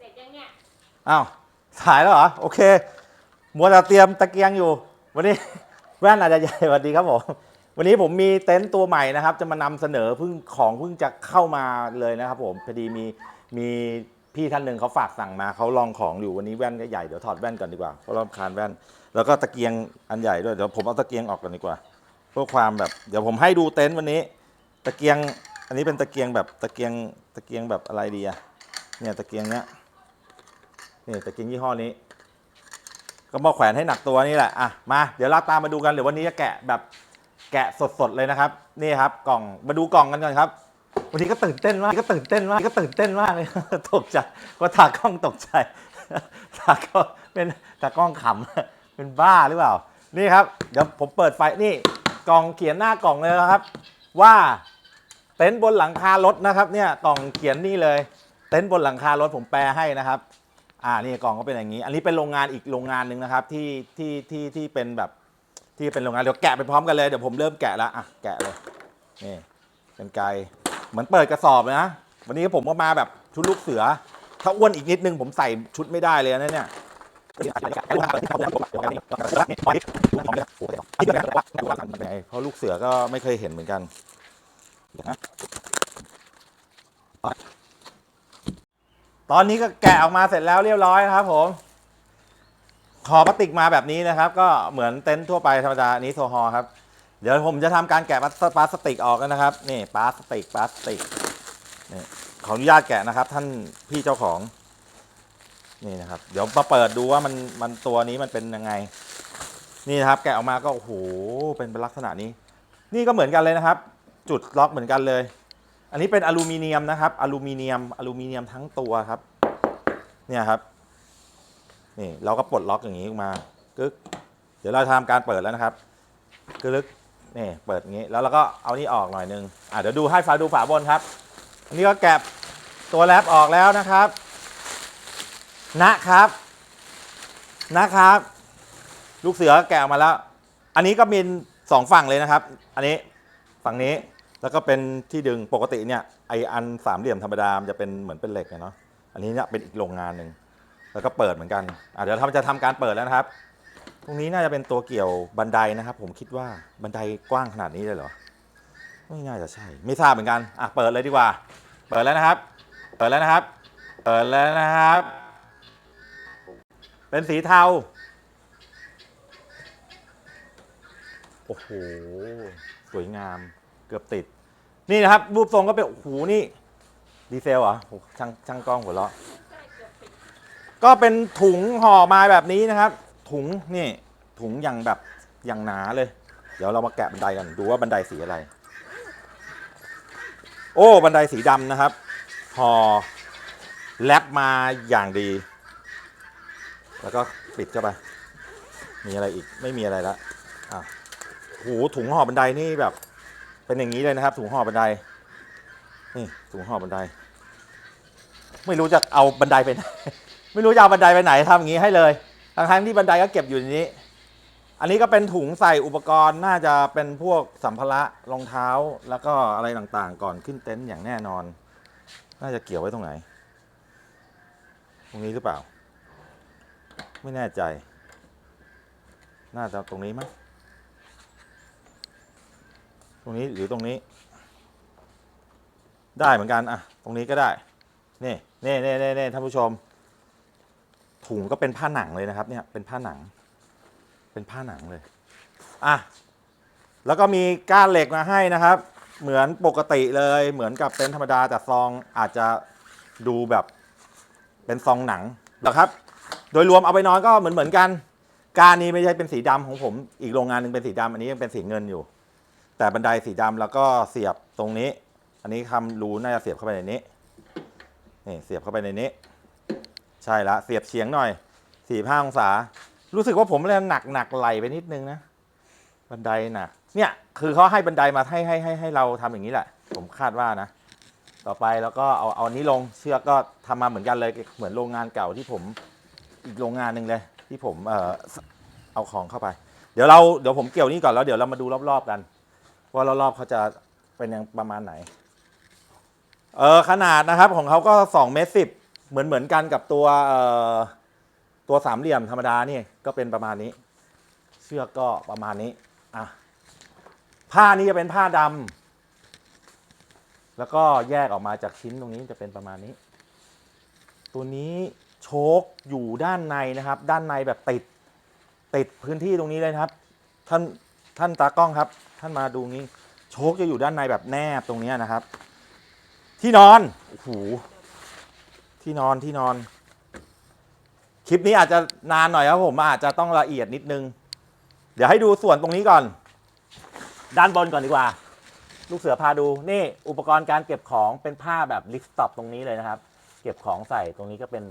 เสร็จยังเนี่ยอ้าวสายแล้วเหรอ โอเคมัวแต่เตรียมตะเกียงอยู่ วันนี้ แว่นอาจจะใหญ่สวัสดีครับผมวันนี้ผมมีเต็นท์ตัวใหม่นะครับ จะมานำเสนอเพิ่งของเพิ่งจะเข้ามาเลยนะครับ ผมพอดีมีมีพี่ท่านหนึ่งเขาฝากสั่งมาเขาลองของอยู่วันนี้แว่นก็ใหญ่เดี๋ยวถอดแว่นก่อนดีกว่าเพราะรำคาญแว่น แล้วก็ตะเกียงอันใหญ่ด้วยเดี๋ยวผมเอาตะเกียงออกก่อนดีกว่าเพื่อความแบบ เดี๋ยวผมให้ดูเต็นท์วันนี้ ตะเกียงอันนี้เป็นตะเกียงแบบตะเกียงตะเกียงแบบอะไรดีอะเนี่ยตะเกียงเนี้ย นี่ตะกียงยี่ห้อนี้ ก็มาแขวนให้หนักตัวนี่แหละอะมาเดี๋ยวเราตามมาดูกันเดี๋ยววันนี้จะแกะแบบแกะสดๆเลยนะครับนี่ครับ กล่องมาดูกล่องกันก่อนครับ วันนี้ก็ตื่นเต้นมากก็ตื่นเต้นมากก็ตื่นเต้นมากเลยตกใจก็ตากล้องตกใจตากล้องเป็นตากล้องขำเป็นบ้าหรือเปล่า นี่ครับ เดี๋ยวผมเปิดไฟนี่กล่องเขียนหน้ากล่องเลยนะครับ ว่าเต็นท์บนหลังคารถนะครับ เนี่ยกล่องเขียนนี่เลย เต็นท์บนหลังคารถผมแปลให้นะครับ อ่านี่กล่องก็เป็นอย่างนี้ อันนี้เป็นโรงงานอีกโรงงานหนึ่งนะครับที่ที่ที่ที่เป็นแบบที่เป็นโรงงานเดี๋ยวแกะไปพร้อมกันเลยเดี๋ยวผมเริ่มแกะแล้วอะแกะเลยนี่เป็นไกลเหมือนเปิดกระสอบเลยนะวันนี้ผมก็มาแบบชุดลูกเสือ ถ้าอ้วนอีกนิดนึงผมใส่ชุดไม่ได้เลยนะเนี่ยเพราะลูกเสือก็ไม่เคยเห็นเหมือนกัน ตอนนี้ก็แกะออกมาเสร็จแล้วเรียบร้อยนะครับ ผมขอพลาสติกมาแบบนี้นะครับ ก็เหมือนเต็นท์ทั่วไปธรรมดานี้โซฮอลครับ เดี๋ยวผมจะทำการแกะพลาสติกออกกันนะครับ นี่พลาสติกพลาสติกนี่ขออนุญาตแกะนะครับ ท่านพี่เจ้าของ นี่นะครับ เดี๋ยวมาเปิดดูว่ามันมันตัวนี้มันเป็นยังไง นี่นะครับ แกะออกมาก็โอ้โหเป็นลักษณะนี้ นี่ก็เหมือนกันเลยนะครับ จุดล็อกเหมือนกันเลย อันนี้เป็นอลูมิเนียมนะครับ อลูมิเนียม อลูมิเนียมทั้งตัวครับ เนี่ยครับ นี่เราก็ปลดล็อกอย่างนี้ออกมากึกเดี๋ยวเราทำการเปิดแล้วนะครับกึกนี่เปิดงี้ แล้วเราก็เอานี่ออกหน่อยนึง อะเดี๋ยวดูให้ฝาดูฝาบนครับ อันนี้ก็แกะตัวแรปออกแล้วนะครับ นะครับ นะครับ ลูกเสือแกะออกมาแล้ว อันนี้ก็มีสองฝั่งเลยนะครับ อันนี้ฝั่งนี้ แล้วก็เป็นที่ดึงปกติเนี่ยไออันสามเหลี่ยมธรรมดามันจะเป็นเหมือนเป็นเหล็กอะเนาะอันนี้เนี่ยเป็นอีกโรงงานหนึ่งแล้วก็เปิดเหมือนกันอะเดี๋ยวเราจะทำการเปิดแล้วนะครับ ตรงนี้น่าจะเป็นตัวเกี่ยวบันไดนะครับ ผมคิดว่าบันไดกว้างขนาดนี้เลยเหรอไม่น่าจะใช่ ไม่ทราบเหมือนกันอะเปิดเลยดีกว่า เปิดแล้วนะครับ เปิดแล้วนะครับ เปิดแล้วนะครับ เป็นสีเทาโอ้โหสวยงาม เกือบติด นี่นะครับ รูปทรงก็เป็นโอ้โหนี่ดีเซลเหรอโอ้โหช่างช่างกล้องหัวเราะก็เป็นถุงห่อมาแบบนี้นะครับ ถุงนี่ถุงอย่างแบบอย่างหนาเลย เดี๋ยวเรามาแกะบันไดกันดูว่าบันไดสีอะไร โอ้บันไดสีดำนะครับห่อแลปมาอย่างดี แล้วก็ปิดเข้าไป มีอะไรอีกไม่มีอะไรละอะโหถุงห่อบันไดนี่แบบ เป็นอย่างนี้เลยนะครับ ถุงห่อบันไดนี่ถุงห่อบันได ไม่รู้จะเอาบันไดไปไหนไม่รู้จะเอาบันไดไปไหนทำอย่างนี้ให้เลยทั้งๆที่บันไดก็เก็บอยู่ในนี้ อันนี้ก็เป็นถุงใส่อุปกรณ์น่าจะเป็นพวกสัมภาระรองเท้าแล้วก็อะไรต่างๆ ก่อนขึ้นเต็นท์อย่างแน่นอน น่าจะเกี่ยวไว้ตรงไหน ตรงนี้หรือเปล่า ไม่แน่ใจ น่าจะตรงนี้มั้ง ตรงนี้หรือตรงนี้ ได้เหมือนกันอะตรงนี้ก็ได้นี่นี่นี่นี่นี่ท่านผู้ชม ถุงก็เป็นผ้าหนังเลยนะครับ เนี่ยเป็นผ้าหนัง เป็นผ้าหนังเลยอะแล้วก็มีก้านเหล็กมาให้นะครับ เหมือนปกติเลยเหมือนกับเต็นท์ธรรมดาแต่ซองอาจจะดูแบบเป็นซองหนังนะครับ โดยรวมเอาไปนอนก็เหมือนเหมือนกัน การนี้ไม่ใช่เป็นสีดำของผม อีกโรงงานหนึ่งเป็นสีดำอันนี้ยังเป็นสีเงินอยู่ แต่บันไดสีดำแล้วก็เสียบตรงนี้ อันนี้คำรูน่าจะเสียบเข้าไปในนี้นี่เสียบเข้าไปในนี้ ใช่ละเสียบเฉียงหน่อยสี่ห้าองศา รู้สึกว่าผมเลยหนักหนักไหลไปนิดนึงนะบันไดหนักเนี่ยคือเขาให้บันไดมาให้ให้ให้ให้เราทำอย่างนี้แหละ ผมคาดว่านะ ต่อไปแล้วก็เอาเอานี้ลงเชือกก็ทำมาเหมือนกันเลยเหมือนโรงงานเก่าที่ผมอีกโรงงานหนึ่งเลย ที่ผมเอ่อเอาของเข้าไป เดี๋ยวเราเดี๋ยวผมเกี่ยวนี่ก่อนแล้วเดี๋ยวเรามาดูรอบๆกัน ว่ารอบๆเขาจะเป็นยังประมาณไหน เออขนาดนะครับของเขาก็2เมตรสิบเหมือนเหมือนกันกับตัวเอ่อตัวสามเหลี่ยมธรรมดานี่ก็เป็นประมาณนี้ เชือกก็ประมาณนี้อะผ้านี้จะเป็นผ้าดำแล้วก็แยกออกมาจากชิ้นตรงนี้จะเป็นประมาณนี้ ตัวนี้โชคอยู่ด้านในนะครับ ด้านในแบบติดติดพื้นที่ตรงนี้เลยครับท่าน ท่านตากล้องครับ ท่านมาดูนี้ โชคจะอยู่ด้านในแบบแนบตรงนี้นะครับ ที่นอนโอ้โหที่นอนที่นอน คลิปนี้อาจจะนานหน่อยครับผมอาจจะต้องละเอียดนิดนึง เดี๋ยวให้ดูส่วนตรงนี้ก่อน ด้านบนก่อนดีกว่า ลูกเสือพาดูนี่อุปกรณ์การเก็บของเป็นผ้าแบบลิฟต์ต็อปตรงนี้เลยนะครับ เก็บของใส่ตรงนี้ก็เป็น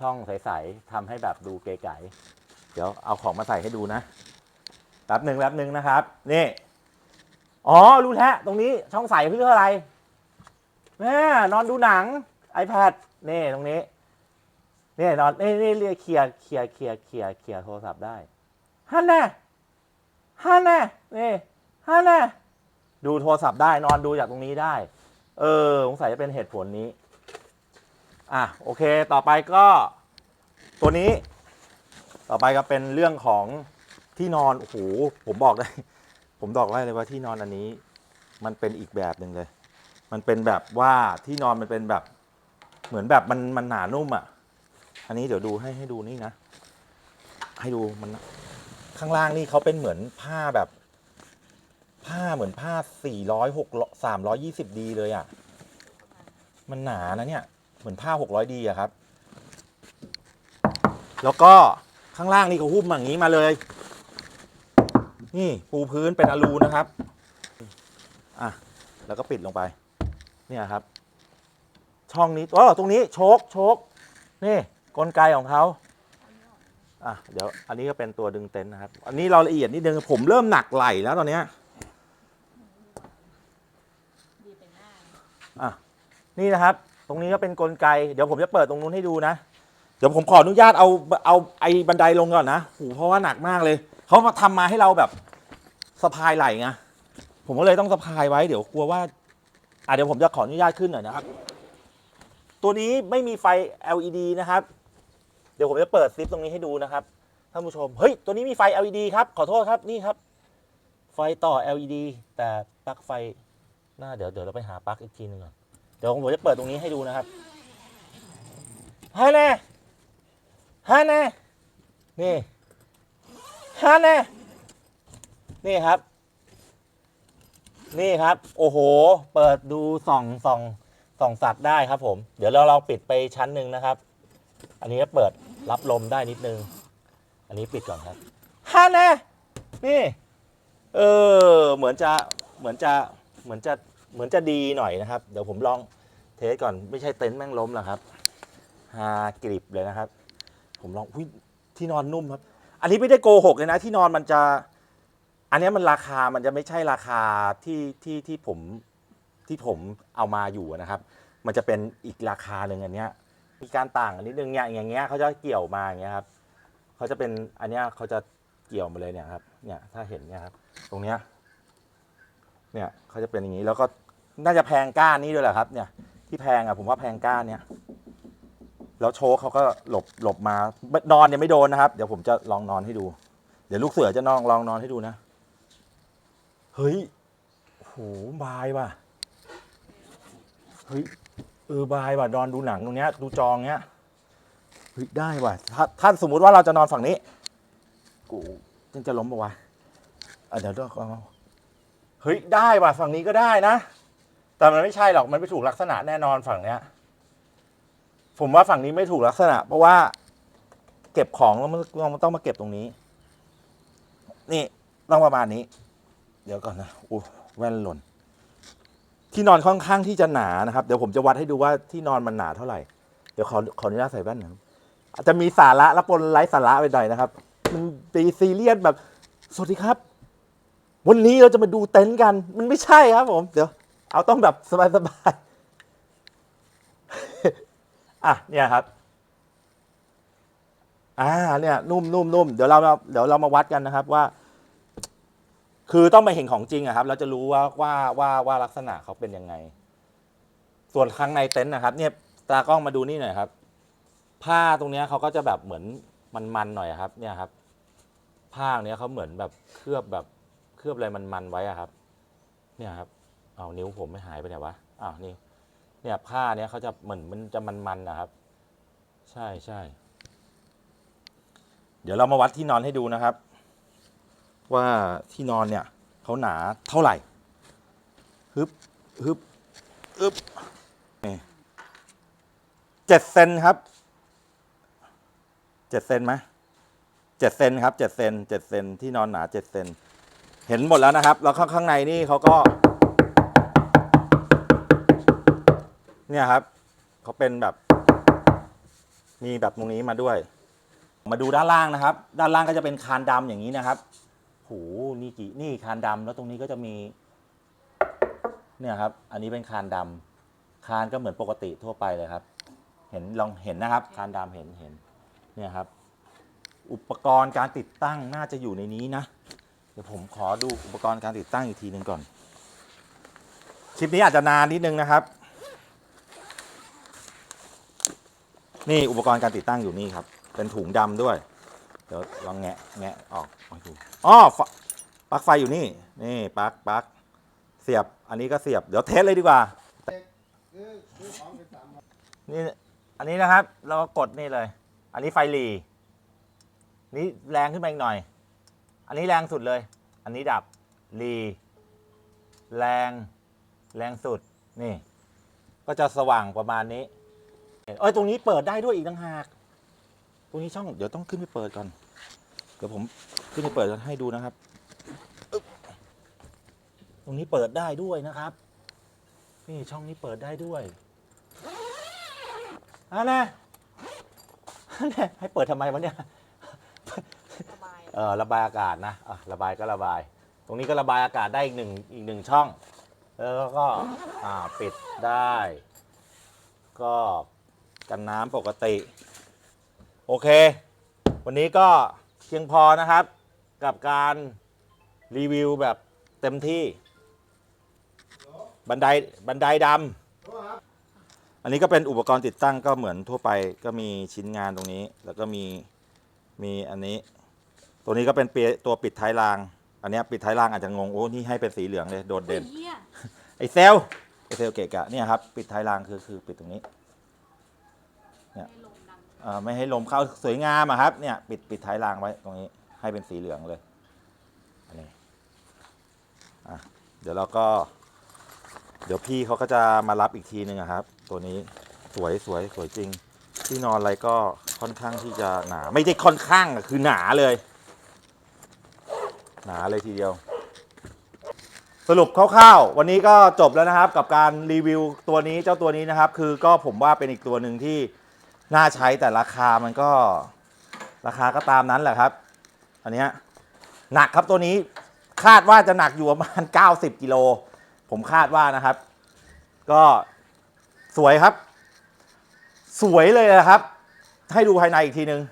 ช่องใสๆทำให้แบบดูเก๋ๆเดี๋ยวเอาของมาใส่ให้ดูนะ แป๊บหนึ่งแป๊บหนึ่งนะครับ นี่ อ๋อ รู้แล้ว ตรงนี้ช่องใส่เพื่ออะไรแม่นอนดูหนัง iPad นี่ตรงนี้ นี่นอนนี่นี่เรียกเคลียร์เคลียร์เคลียร์เคลียร์เคลียร์โทรศัพท์ได้ฮันแน่ฮันแน่นี่ฮันแน่ดูโทรศัพท์ได้นอนดูจากตรงนี้ได้ เออสงสัยจะเป็นเหตุผลนี้ อะโอเค ต่อไปก็ ตัวนี้ ต่อไปก็เป็นเรื่องของ ที่นอน โอ้โห ผมบอกได้ ผมบอกได้เลยว่าที่นอนอันนี้ มันเป็นอีกแบบหนึ่งเลย มันเป็นแบบว่าที่นอนมันเป็นแบบ เหมือนแบบมันมันหนานุ่มอะ อันนี้เดี๋ยวดูให้ให้ดูนี่นะ ให้ดูมัน ข้างล่างนี่เขาเป็นเหมือนผ้าแบบ ผ้าเหมือนผ้าสี่ร้อยหกสามร้อยี่สิบดีเลยอะ มันหนานะเนี่ย เหมือนผ้าหกร้อยดีอะครับ แล้วก็ข้างล่างนี่เขาหุ้มอย่างนี้มาเลย นี่ปูพื้นเป็นอลูนะครับอะแล้วก็ปิดลงไป เนี่ยครับ ช่องนี้อ๋อตรงนี้โชกโชกนี่กลไกของเขาอะเดี๋ยวอันนี้ก็เป็นตัวดึงเต็นท์นะครับ อันนี้เราละเอียดนิดนึงผมเริ่มหนักไหลแล้วตอนเนี้ยอะนี่นะครับ ตรงนี้ก็เป็นกลไก เดี๋ยวผมจะเปิดตรงนู้นให้ดูนะ เดี๋ยวผมขออนุญาตเอาเอาไอ้บันไดลงก่อนนะโหเพราะว่าหนักมากเลย เขามาทำมาให้เราแบบสะพายไหล่ไงผมก็เลยต้องสะพายไว้เดี๋ยวกลัวว่าอะเดี๋ยวผมจะขออนุญาตขึ้นหน่อยนะครับ ตัวนี้ไม่มีไฟ LED นะครับ เดี๋ยวผมจะเปิดซิปตรงนี้ให้ดูนะครับท่านผู้ชมเฮ้ยตัวนี้มีไฟ LED ครับขอโทษครับนี่ครับ ไฟต่อ LED แต่ปลั๊กไฟหน้าเดี๋ยวเดี๋ยวเราไปหาปลั๊กอีกทีหนึงก่อนเดี๋ยวผมจะเปิดตรงนี้ให้ดูนะครับฮาแน่ฮาแน่นี่ ฮาแน่นี่ครับ นี่ครับ โอ้โห เปิดดูส่องส่องส่องสัตว์ได้ครับผม เดี๋ยวเราเราปิดไปชั้นหนึ่งนะครับ อันนี้ก็เปิดรับลมได้นิดนึง อันนี้ปิดก่อนครับฮาแน่นี่ เออ เหมือนจะเหมือนจะเหมือนจะเหมือนจะดีหน่อยนะครับ เดี๋ยวผมลองเทสก่อนไม่ใช่เต็นท์แม่งล้มหรอกครับฮากริบเลยนะครับ ผมลองอุ้ยที่นอนนุ่มครับ อันนี้ไม่ได้โกหกเลยนะที่นอนมันจะ อันนี้มันราคามันจะไม่ใช่ราคาที่ที่ที่ผมที่ผมเอามาอยู่นะครับ มันจะเป็นอีกราคาหนึ่งอันเนี้ย มีการต่างกันนิดนึงเนี่ยอย่างเงี้ยเขาจะเกี่ยวมาอย่างเงี้ยครับเขาจะเป็นอันเนี้ยเขาจะเกี่ยวมาเลยเนี่ยครับ เนี่ยถ้าเห็นเนี่ยครับ ตรงเนี้ย เนี่ยเขาจะเป็นอย่างนี้แล้วก็น่าจะแพงก้านนี้ด้วยแหละครับ เนี่ย ที่แพงอะผมว่าแพงก้านเนี่ย แล้วโชว์เขาก็หลบหลบมานอนยังไม่โดนนะครับ เดี๋ยวผมจะลองนอนให้ดู เดี๋ยวลูกเสือจะนอนลองนอนให้ดูนะ เฮ้ยโหบายว่ะเฮ้ยเออบายว่ะนอนดูหนังตรงเนี้ยดูจองเนี้ยเฮ้ยได้ว่ะถ้าถ้าสมมุติว่าเราจะนอนฝั่งนี้ กูยังจะล้มปะวะอะเดี๋ยวต้องเอาเฮ้ยได้ว่ะฝั่งนี้ก็ได้นะ แต่มันไม่ใช่หรอกมันไม่ถูกลักษณะแน่นอนฝั่งเนี้ย ผมว่าฝั่งนี้ไม่ถูกลักษณะ เพราะว่า เก็บของแล้วมันมันต้องมาเก็บตรงนี้ นี่ต้องประมาณนี้ เดี๋ยวก่อนนะอู้แว่นหล่น ที่นอนค่อนข้างที่จะหนานะครับ เดี๋ยวผมจะวัดให้ดูว่าที่นอนมันหนาเท่าไหร่ เดี๋ยวขอขออนุญาตใส่แว่นหนะครับอาจจะมีสาระและปนไร้สาระไปหน่อยนะครับ มันตีซีเรียสแบบ สวัสดีครับ วันนี้เราจะมาดูเต็นท์กัน มันไม่ใช่ครับผม เดี๋ยว เอาต้องแบบสบายๆ อะเนี่ยครับอ่าเนี่ยนุ่มนุ่มนุ่มเดี๋ยวเราเดี๋ยวเรามาวัดกันนะครับว่า คือต้องไปเห็นของจริงอะครับ เราจะรู้ว่าว่าว่าว่าลักษณะเขาเป็นยังไง ส่วนข้างในเต็นท์นะครับ เนี่ยตากล้องมาดูนี่หน่อยครับ ผ้าตรงเนี้ยเขาก็จะแบบเหมือนมันๆหน่อยครับ เนี่ยครับ ผ้าเนี้ยเขาเหมือนแบบเคลือบแบบเคลือบอะไรมันๆไว้อะครับ เนี่ยครับ เอานิ้วผมไม่หายไปไหนวะอ้าวนี่ เนี่ยผ้าเนี้ยเขาจะเหมือนมันจะมันๆนะครับ ใช่ใช่เดี๋ยวเรามาวัดที่นอนให้ดูนะครับ ว่าที่นอนเนี่ยเขาหนาเท่าไหร่ฮึบฮึบฮึบนี่เจ็ดเซนครับเจ็ดเซนไหมเจ็ดเซนครับเจ็ดเซนเจ็ดเซนที่นอนหนาเจ็ดเซนเห็นหมดแล้วนะครับ แล้วข้างในนี่เขาก็ เนี่ยครับเขาเป็นแบบมีแบบตรงนี้มาด้วย มาดูด้านล่างนะครับ ด้านล่างก็จะเป็นคานดำอย่างนี้นะครับโหนี่กี่นี่คานดำแล้วตรงนี้ก็จะมีเนี่ยครับ อันนี้เป็นคานดำคานก็เหมือนปกติทั่วไปเลยครับ เห็นลองเห็นนะครับ คานดำเห็นเห็นเนี่ยครับ อุปกรณ์การติดตั้งน่าจะอยู่ในนี้นะ เดี๋ยวผมขอดูอุปกรณ์การติดตั้งอีกทีหนึ่งก่อน คลิปนี้อาจจะนานนิดนึงนะครับ นี่อุปกรณ์การติดตั้งอยู่นี่ครับ เป็นถุงดำด้วย เดี๋ยวลองแงะแงะออกอ๋อปลั๊กไฟอยู่นี่ นี่ปลั๊กปลั๊กเสียบ อันนี้ก็เสียบ เดี๋ยวเทสเลยดีกว่า นี่ อันนี้นะครับ เราก็กดนี่เลย อันนี้ไฟหลีนี่แรงขึ้นมาอีกหน่อย อันนี้แรงสุดเลย อันนี้ดับหลีแรง แรงสุด นี่ ก็จะสว่างประมาณนี้ เอ้ยตรงนี้เปิดได้ด้วยอีกต่างหาก ตรงนี้ช่องเดี๋ยวต้องขึ้นไปเปิดก่อน เดี๋ยวผมขึ้นไปเปิดให้ดูนะครับอึ๊บตรงนี้เปิดได้ด้วยนะครับ นี่ช่องนี้เปิดได้ด้วยอะไรนะให้เปิดทำไมวะเนี่ย สบายเออระบายอากาศนะอะระบายก็ระบาย ตรงนี้ก็ระบายอากาศได้อีกหนึ่งอีกหนึ่งช่อง แล้วก็อ่าปิดได้ ก็ กันน้ำปกติ โอเค วันนี้ก็เพียงพอนะครับ กับการรีวิวแบบเต็มที่ บันไดบันไดดำอันนี้ก็เป็นอุปกรณ์ติดตั้งก็เหมือนทั่วไปก็มีชิ้นงานตรงนี้ แล้วก็มีมีอันนี้ ตัวนี้ก็เป็นเปียตัวปิดท้ายราง อันเนี้ยปิดท้ายรางอาจจะงงโอ้นี่ให้เป็นสีเหลืองเลยโดดเด่นเฮียไอเซลลไอเซลลเกะกะเนี่ยครับปิดท้ายรางคือคือปิดตรงนี้ให้ลมดัง เอ่อไม่ให้ลมเข้าสวยงามอะครับเนี่ยปิดปิดท้ายรางไว้ตรงนี้ให้เป็นสีเหลืองเลยอันนี้อะเดี๋ยวเราก็ เดี๋ยวพี่เขาก็จะมารับอีกทีหนึ่งอะครับ ตัวนี้สวยสวยสวยจริง ที่นอนอะไรก็ค่อนข้างที่จะหนา ไม่ใช่ค่อนข้างอะคือหนาเลย หนาเลยทีเดียว สรุปคร่าวๆ วันนี้ก็จบแล้วนะครับ กับการรีวิวตัวนี้เจ้าตัวนี้นะครับ คือก็ผมว่าเป็นอีกตัวหนึ่งที่ น่าใช้แต่ราคามันก็ราคาก็ตามนั้นแหละครับ อันเนี้ยหนักครับตัวนี้คาดว่าจะหนักอยู่ประมาณ 90 กิโล ผมคาดว่านะครับ ก็สวยครับ สวยเลยนะครับ ให้ดูภายในอีกทีนึง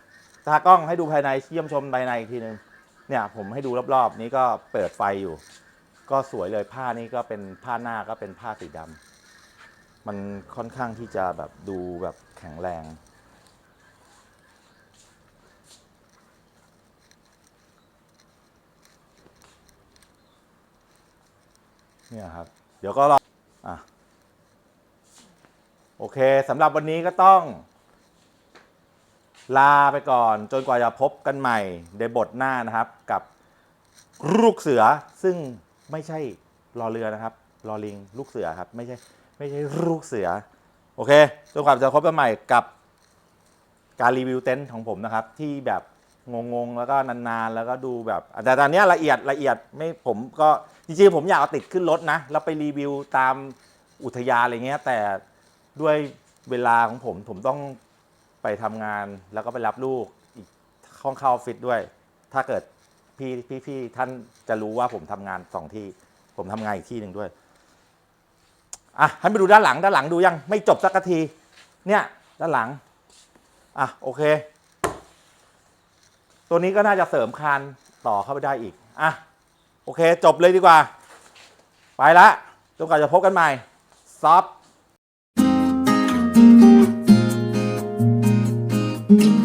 ตากล้องให้ดูภายในเยี่ยมชมภายในอีกทีนึงเนี่ยผมให้ดูรอบๆ นี้ก็เปิดไฟอยู่ ก็สวยเลยผ้านี่ก็เป็นผ้าหน้าก็เป็นผ้าสีดำมันค่อนข้างที่จะแบบดูแบบ แข็งแรง เนี่ยครับ เดี๋ยวก็รออะโอเคสำหรับวันนี้ก็ต้อง ลาไปก่อน จนกว่าจะพบกันใหม่ในบทหน้านะครับกับลูกเสือซึ่งไม่ใช่รอเรือนะครับรอลิง ลูกเสือครับ ไม่ใช่ ไม่ใช่ลูกเสือ โอเคจนกว่าจะพบกันใหม่กับการรีวิวเต็นท์ของผมนะครับ ที่แบบงงๆ แล้วก็นานๆ แล้วก็ดูแบบ แต่ตอนนี้ละเอียดละเอียดไม่ผมก็จริงๆผมอยากเอาติดขึ้นรถนะ แล้วไปรีวิวตามอุทยานอะไรเงี้ย แต่ด้วยเวลาของผมผมต้องไปทำงานแล้วก็ไปรับลูกอีกห้องเข้าออฟฟิศด้วย ถ้าเกิดพี่พี่พี่ท่านจะรู้ว่าผมทำงานสองที่ ผมทำงานอีกที่หนึ่งด้วย อะให้ไปดูด้านหลังด้านหลังดูยังไม่จบสักที เนี่ยด้านหลัง อะโอเค ตัวนี้ก็น่าจะเสริมคานต่อเข้าไปได้อีก อะโอเค จบเลยดีกว่า ไปละจนกว่าจะพบกันใหม่ ซอฟ thank you